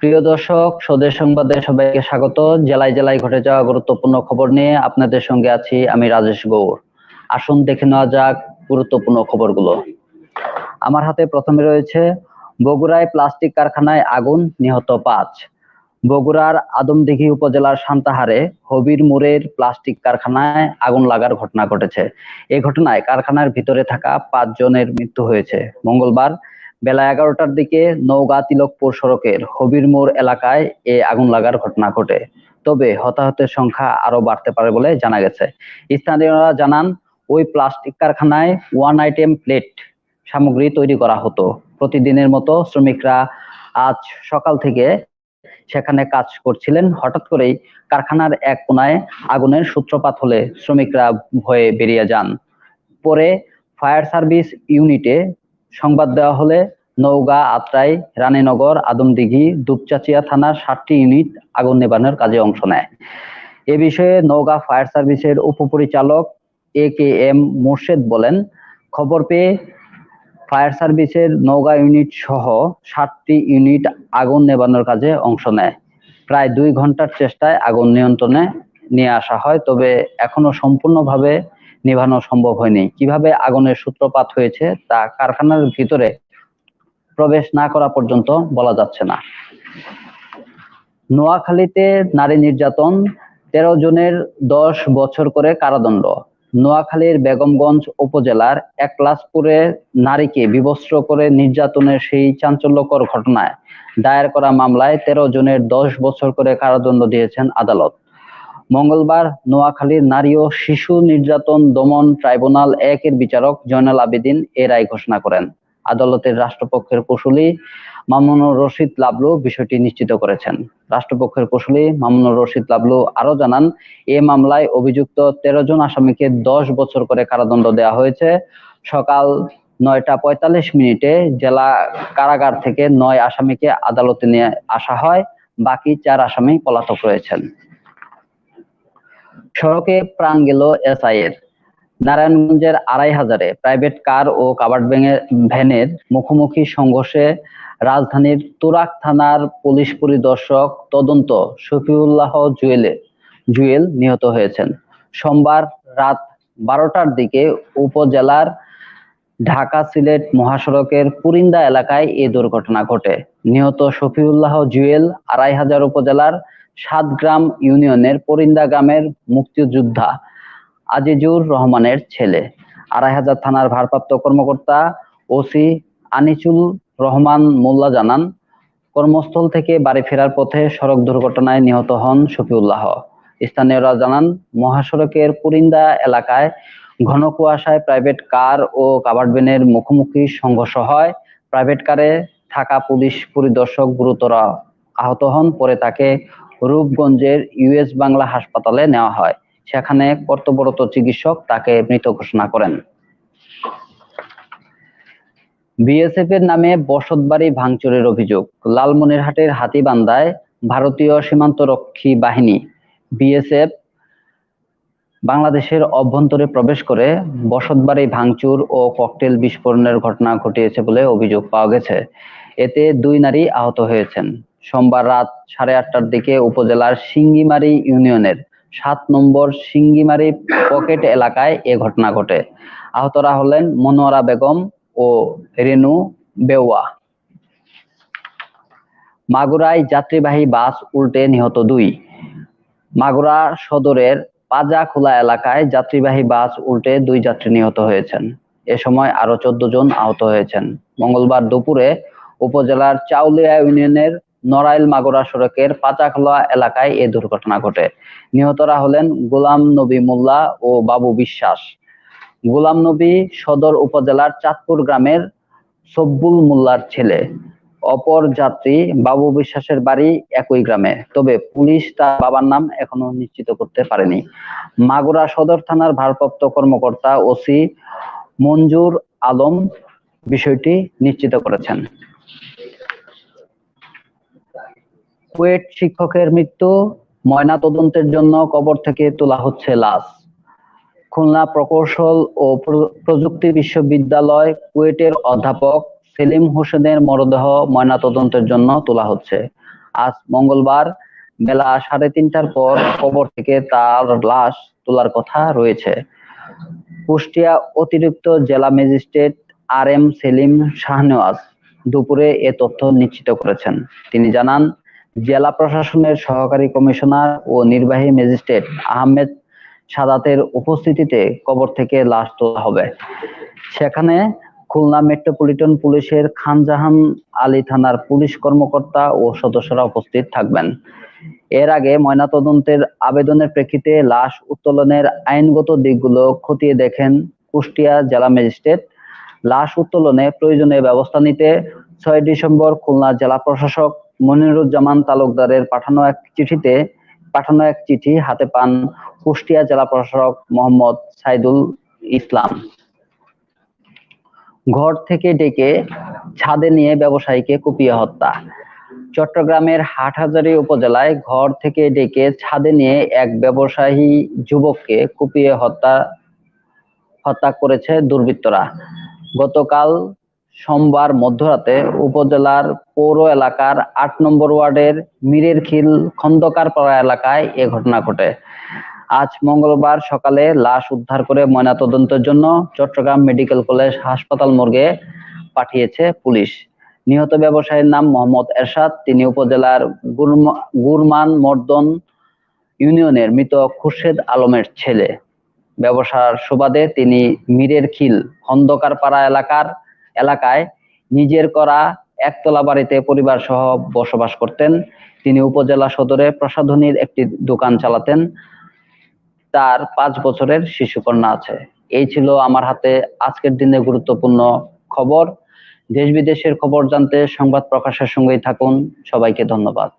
প্রিয় দর্শক, স্বদেশ সংবাদে সবাইকে স্বাগত। জেলায় জেলায় ঘটে যাওয়া গুরুত্বপূর্ণ খবর নিয়ে আপনাদের সঙ্গে আছি আমি রাজেশ গৌর। আসুন দেখে নেওয়া যাক গুরুত্বপূর্ণ খবরগুলো। আমার হাতে প্রথমে রয়েছে, বগুড়ায় প্লাস্টিক কারখানায় আগুন নিহত পাঁচ। বগুড়ার আদমদিঘি উপজেলার সান্তাহারে হবির মোড়ের প্লাস্টিক কারখানায় আগুন লাগার ঘটনা ঘটেছে। এই ঘটনায় কারখানার ভিতরে থাকা পাঁচ জনের মৃত্যু হয়েছে। মঙ্গলবার বেলা এগারোটার দিকে নওগাঁ তিলকপুর সড়কের হবির মোড় এলাকায় এ আগুন লাগার ঘটনা ঘটে। তবে হতাহতের সংখ্যা আরও বাড়তে পারে বলে জানা গেছে। স্থানীয়রা জানান, ওই প্লাস্টিক কারখানায় ওয়ান আইটেম প্লেট সামগ্রী তৈরি করা হতো। প্রতিদিনের মতো শ্রমিকরা আজ সকাল থেকে সেখানে কাজ করছিলেন। হঠাৎ করেই কারখানার এক কোনায় আগুনের সূত্রপাত হলে শ্রমিকরা ভয়ে বেরিয়ে যান। পরে ফায়ার সার্ভিস ইউনিটে সংবাদ দেওয়া হলে নওগাঁ, আত্রাই, রানীনগর আদমদিঘি দুপচাচিয়া থানার সাতটি ইউনিট আগুন নেবানোর কাজে অংশ নেয়। এ বিষয়ে নওগাঁ ফায়ার সার্ভিসের উপপরিচালক এ কে এম মোর্শেদ বলেন, খবর পেয়ে ফায়ার সার্ভিসের নওগাঁ ইউনিট সহ সাতটি ইউনিট আগুন নেবানোর কাজে অংশ নেয়। প্রায় দুই ঘণ্টার চেষ্টায় আগুন নিয়ন্ত্রণে নিয়ে আসা হয়, তবে এখনও সম্পূর্ণভাবে নেভানো সম্ভব হয়নি। কীভাবে আগুনের সূত্রপাত হয়েছে তা কারখানার ভিতরে প্রবেশ না করা পর্যন্ত বলা যাচ্ছে না। নোয়াখালীতে নারী নির্যাতন, তেরো জনের দশ বছর করে কারাদণ্ড। নোয়াখালীর বেগমগঞ্জ উপজেলার একলাসপুরে নারীকে বিবস্ত্র করে নির্যাতনের সেই চাঞ্চল্যকর ঘটনায় দায়ের করা মামলায় তেরো জনের দশ বছর করে কারাদণ্ড দিয়েছেন আদালত। মঙ্গলবার নোয়াখালীর নারী ও শিশু নির্যাতন দমন ট্রাইব্যুনাল একের বিচারক জয়নাল আবেদিন এ রায় ঘোষণা করেন। আদালতের রাষ্ট্রপক্ষের কৌশলী মামুনুর রশিদ লাবলু বিষয়টি নিশ্চিত করেছেন। রাষ্ট্রপক্ষের কৌশলী মামুনুর রশিদ লাবলু আরও জানান, এ মামলায় অভিযুক্ত তেরো জন আসামিকে দশ বছর করে কারাদণ্ড দেওয়া হয়েছে। সকাল নয়টা পঁয়তাল্লিশ মিনিটে জেলা কারাগার থেকে নয় আসামিকে আদালতে নিয়ে আসা হয়, বাকি চার আসামি পলাতক রয়েছেন। সড়কে প্রাণ গেল এসআই এর নারায়ণগঞ্জের আড়াই হাজারে প্রাইভেট কার ও কাভার্ড ভ্যানের মুখোমুখি সংঘর্ষে রাজধানীর তুরাক থানার পুলিশ পরিদর্শক তদন্ত শফিউল্লাহ জুয়েলে জুয়েল নিহত হয়েছেন। সোমবার রাত বারোটার দিকে উপজেলার ঢাকা সিলেট মহাসড়কের পুরিন্দা এলাকায় এ দুর্ঘটনা ঘটে। নিহত শফিউল্লাহ জুয়েল আড়াই হাজার উপজেলার সাতগ্রাম ইউনিয়নের পরিন্দা গ্রামের মুক্তিযোদ্ধা আজিজুর রহমানের ছেলে। আড়াই হাজার থানার ভারপ্রাপ্ত কর্মকর্তা ওসি আনিচুল রহমান মোল্লা জানান, কর্মস্থল থেকে বাড়ি ফেরার পথে সড়ক দুর্ঘটনায় নিহত হন শফিউল্লাহ। স্থানীয়রা জানান, মহাসড়কের পুরিন্দা এলাকায় ঘন কুয়াশায় প্রাইভেট কার ও কাভার্ড ভ্যানের মুখোমুখি সংঘর্ষ হয়। প্রাইভেট কারে থাকা পুলিশ পরিদর্শক গুরুতর আহত হন, পরে তাকে রূপগঞ্জের ইউএস বাংলা হাসপাতালে নেওয়া হয়। সেখানে কর্তব্যরত চিকিৎসক তাকে মৃত ঘোষণা করেন। বিএসএফ এর নামে বসতবাড়ি ভাঙচুরের অভিযোগ। লালমনিরহাটের হাতিবান্ধায় ভারতীয় সীমান্তরক্ষী বাহিনী বিএসএফ বাংলাদেশের অভ্যন্তরে প্রবেশ করে বসতবাড়ি ভাঙচুর ও ককটেল বিস্ফোরণের ঘটনা ঘটিয়েছে বলে অভিযোগ পাওয়া গেছে। এতে দুই নারী আহত হয়েছেন। সোমবার রাত সাড়ে আটটার দিকে উপজেলার সিঙ্গিমারি ইউনিয়নের সাত নম্বর সিঙ্গিমারি পকেট এলাকায় এ ঘটনা ঘটে। আহতরা হলেন মনোয়ারা বেগম ও রেনু বেওয়া। মাগুরায় যাত্রীবাহী বাস উল্টে নিহত দুই। মাগুরা সদরের পাজা খোলা এলাকায় যাত্রীবাহী বাস উল্টে দুই যাত্রী নিহত হয়েছেন। এ সময় আরও চোদ্দ জন আহত হয়েছেন। মঙ্গলবার দুপুরে উপজেলার চাউলিয়া ইউনিয়নের নড়াইল মাগুরা সড়কের পাচাখোলা এলাকায় এ দুর্ঘটনা ঘটে। নিহতরা হলেন গোলাম নবী মোল্লা ও বাবু বিশ্বাস। গোলাম নবী সদর উপজেলার চাঁদপুর গ্রামের সব্বুল মোল্লার ছেলে। অপর যাত্রী বাবু বিশ্বাসের বাড়ি একই গ্রামে। তবে পুলিশ তার বাবার নাম এখনও নিশ্চিত করতে পারেনি। মাগুরা সদর থানার ভারপ্রাপ্ত কর্মকর্তা ওসি মঞ্জুর আলম বিষয়টি নিশ্চিত করেছেন। কুয়েট শিক্ষকের মৃত্যু ময়না তদন্তের জন্য কবর থেকে তোলা হচ্ছে লাশ। খুলনা প্রকৌশল ও প্রযুক্তি বিশ্ববিদ্যালয় কুয়েটের অধ্যাপক সেলিম হোসেনের মরদেহ ময়নাতদন্তের জন্য তোলা হচ্ছে। আজ মঙ্গলবার বেলা সাড়ে তিনটার পর কবর থেকে তার লাশ তোলার কথা রয়েছে। কুষ্টিয়া অতিরিক্ত জেলা magistrate R M Selim Shahnewaz দুপুরে এ তথ্য নিশ্চিত করেছেন। তিনি জানান জেলা প্রশাসনের সহকারী কমিশনার ও নির্বাহী ম্যাজিস্ট্রেট আহমেদ সাদাতের উপস্থিতিতে কবর থেকে লাশ তোলা হবে। সেখানে খুলনা মেট্রোপলিটন পুলিশের খানজাহান আলী থানার পুলিশ কর্মকর্তা ও সদস্যরা উপস্থিত থাকবেন। এর আগে ময়নাতদন্তের আবেদনের প্রেক্ষিতে লাশ উত্তোলনের আইনগত দিকগুলো খতিয়ে দেখেন কুষ্টিয়া জেলা ম্যাজিস্ট্রেট। লাশ উত্তোলনে প্রয়োজনীয় ব্যবস্থা নিতে ছয় ডিসেম্বর খুলনা জেলা প্রশাসক মনিরুজ্জামান তালুকদারের পাঠানো এক চিঠিতে, পাঠানো এক চিঠি হাতে পান কুষ্টিয়া জেলা প্রশাসক মোহাম্মদ সাইদুল ইসলাম। ঘর থেকে ডেকে ছাদে নিয়ে ব্যবসায়ীকে কুপিয়ে হত্যা। চট্টগ্রামের হাটহাজারী উপজেলায় ঘর থেকে ডেকে ছাদে নিয়ে এক ব্যবসায়ী যুবককে কুপিয়ে হত্যা হত্যা করেছে দুর্বৃত্তরা। গতকাল সোমবার মধ্যরাতে উপজেলার পৌর এলাকার আট নম্বর ওয়ার্ডের মীরের খিল খন্দকার পাড়া এলাকায় এ ঘটনা ঘটে। আজ মঙ্গলবার সকালে লাশ উদ্ধার করে ময়নাতদন্তের জন্য চট্টগ্রাম মেডিকেল কলেজ হাসপাতাল মর্গে পাঠিয়েছে পুলিশ। নিহত ব্যবসায়ীর নাম মোহাম্মদ এরশাদ, তিনি উপজেলার গুরমা- গুরমান মর্দন ইউনিয়নের মৃত খুরশেদ আলমের ছেলে। ব্যবসার সুবাদে তিনি মীরের খিল খন্দকার পাড়া এলাকার এলাকায় নিজের করা একতলা বাড়িতে পরিবার সহ বসবাস করতেন। তিনি উপজেলা সদরে প্রসাধনীর একটি দোকান চালাতেন। তার পাঁচ বছরের শিশুকন্যা আছে। এই ছিল আমার হাতে আজকের দিনে গুরুত্বপূর্ণ খবর। দেশ বিদেশের খবর জানতে সংবাদ প্রকাশের সঙ্গেই থাকুন। সবাইকে ধন্যবাদ।